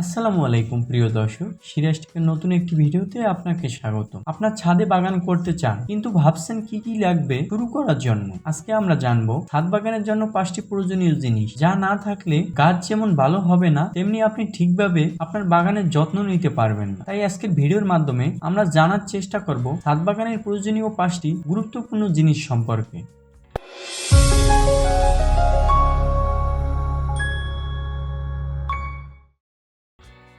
আসসালামু আলাইকুম, প্রিয় দর্শক। সিরাজ টেকের নতুন একটি ভিডিওতে আপনাকে স্বাগত আপনার ছাদে বাগান করতে চান, কিন্তু ভাবছেন কি কি লাগবে শুরু করার জন্য? আজকে আমরা জানব ছাদ বাগানের জন্য পাঁচটি প্রয়োজনীয় জিনিস। যা না থাকলে গাছ যেমন ভালো হবে না, তেমনি আপনি ঠিকভাবে আপনার বাগানের যত্ন নিতে পারবেন না। তাই আজকের ভিডিওর মাধ্যমে আমরা জানার চেষ্টা করব ছাদ বাগানের প্রয়োজনীয় পাঁচটি গুরুত্বপূর্ণ জিনিস সম্পর্কে।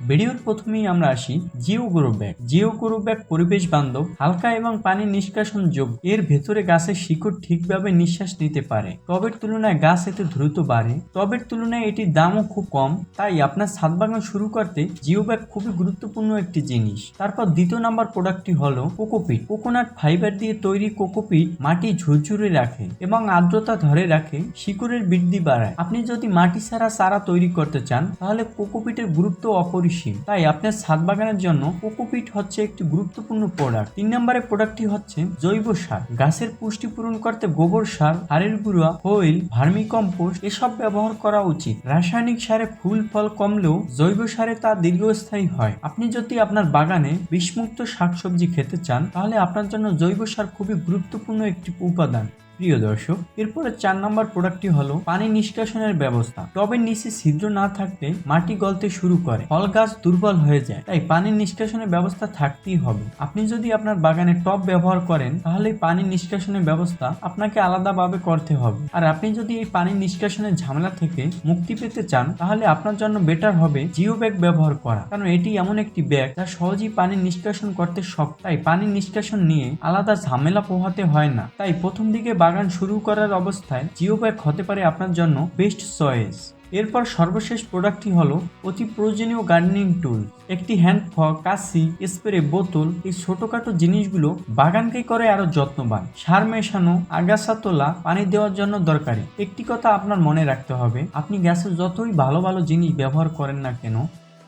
ভিডিওর প্রথমেই আমরা আসি geo grow bag. Geo grow bag পরিবেশ বান্ধব, হালকা এবং পানি নিষ্কাশন যোগ্য। এর ভেতরে গাছের শিকড় ঠিকভাবে নিঃশ্বাস নিতে পারে। টবের তুলনায় গাছ এতে দ্রুত বাড়ে। টবের তুলনায় এটির দামও খুব কম, তাই আপনার ছাদ বাগান শুরু করতে জিও ব্যাগ খুবই গুরুত্বপূর্ণ একটি জিনিস। তারপর দ্বিতীয় নাম্বার প্রোডাক্টটি হলো কোকোপিট। কোকোনাট ফাইবার দিয়ে তৈরি কোকোপিট মাটি ঝুরঝুরে রাখে এবং আর্দ্রতা ধরে রাখে, শিকড়ের বৃদ্ধি বাড়ায়। আপনি যদি মাটি ছাড়া চারা তৈরি করতে চান, তাহলে কোকোপিটের গুরুত্ব অপরিসীম। তাই আপনার ছাদ বাগানের জন্য কোকোপিট হচ্ছে একটি গুরুত্বপূর্ণ প্রোডাক্ট তিন নম্বরের প্রোডাক্টটি হচ্ছে জৈব সার। গাছের পুষ্টি পূরণ করতে গোবর সার, হাড়ের গুঁড়া হোইল ভার্মি কম্পোস্ট এসব ব্যবহার করা উচিত। রাসায়নিক সারে ফুল, ফল কমলেও জৈব সারে তা দীর্ঘস্থায়ী হয়। আপনি যদি আপনার বাগানে বিষমুক্ত শাকসবজি খেতে চান, তাহলে আপনার জন্য জৈব সার খুবই গুরুত্বপূর্ণ একটি উপাদান। প্রিয় দর্শক, এরপরে চার নম্বর প্রোডাক্টটি হলো পানি নিষ্কাশনের ব্যবস্থা। টবের নিচে ছিদ্র না থাকলে মাটি গলতে শুরু করে। ফল গাছ দুর্বল হয়ে যায়, তাই পানি নিষ্কাশনের ব্যবস্থা থাকতেই হবে। আপনি যদি আপনার বাগানে টব ব্যবহার করেন, তাহলে পানি নিষ্কাশনের ব্যবস্থা আপনাকে আলাদাভাবে করতে হবে। আর আপনি যদি এই পানি নিষ্কাশনের ঝামেলা থেকে মুক্তি পেতে চান, তাহলে আপনার জন্য বেটার হবে জিও ব্যাগ ব্যবহার করা। কারণ এটি এমন একটি ব্যাগ যা সহজেই পানি নিষ্কাশন করতে শক্ত। তাই পানি নিষ্কাশন নিয়ে আলাদা ঝামেলা পোহাতে হয় না। তাই প্রথম দিকে বাগান শুরু করার অবস্থায় জিও ব্যাগ হতে পারে আপনার জন্য বেস্ট চয়েস। এরপর সর্বশেষ প্রোডাক্টটি হলো অতি প্রয়োজনীয় গার্ডেনিং টুল। একটি হ্যান্ড ফক, কাশি, স্প্রে, বোতল এই ছোটখাটো জিনিসগুলো বাগানকে করে আরও যত্নবান। সার মেশানো, আগাছা তোলা, পানি দেওয়ার জন্য দরকারি। একটি কথা আপনার মনে রাখতে হবে, আপনি গ্যাসের যতই ভালো ভালো জিনিস ব্যবহার করেন না কেন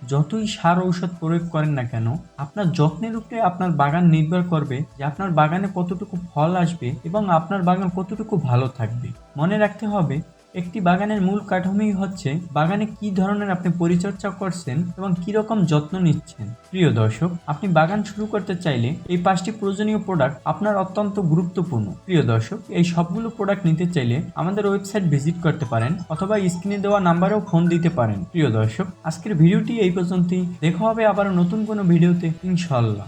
যতই সার ঔষধ প্রয়োগ করেন না কেন, আপনার যত্নের উপরে আপনার বাগান নির্ভর করবে যে আপনার বাগানে কতটুকু ফল আসবে এবং আপনার বাগান কতটুকু ভালো থাকবে। মনে রাখতে হবে একটি বাগানের মূল কাঠামোই হচ্ছে বাগানে কি ধরনের আপনি পরিচর্যা করছেন এবং কি রকম যত্ন নিচ্ছেন। প্রিয় দর্শক, আপনি বাগান শুরু করতে চাইলে এই পাঁচটি প্রয়োজনীয় প্রোডাক্ট আপনার অত্যন্ত গুরুত্বপূর্ণ। প্রিয় দর্শক, এই সবগুলো প্রোডাক্ট নিতে চাইলে আমাদের ওয়েবসাইট ভিজিট করতে পারেন অথবা স্ক্রিনে দেওয়া নাম্বারেও ফোন দিতে পারেন। প্রিয় দর্শক, আজকের ভিডিওটি এই পর্যন্তই। দেখা হবে আবার নতুন কোনো ভিডিওতে ইনশাল্লাহ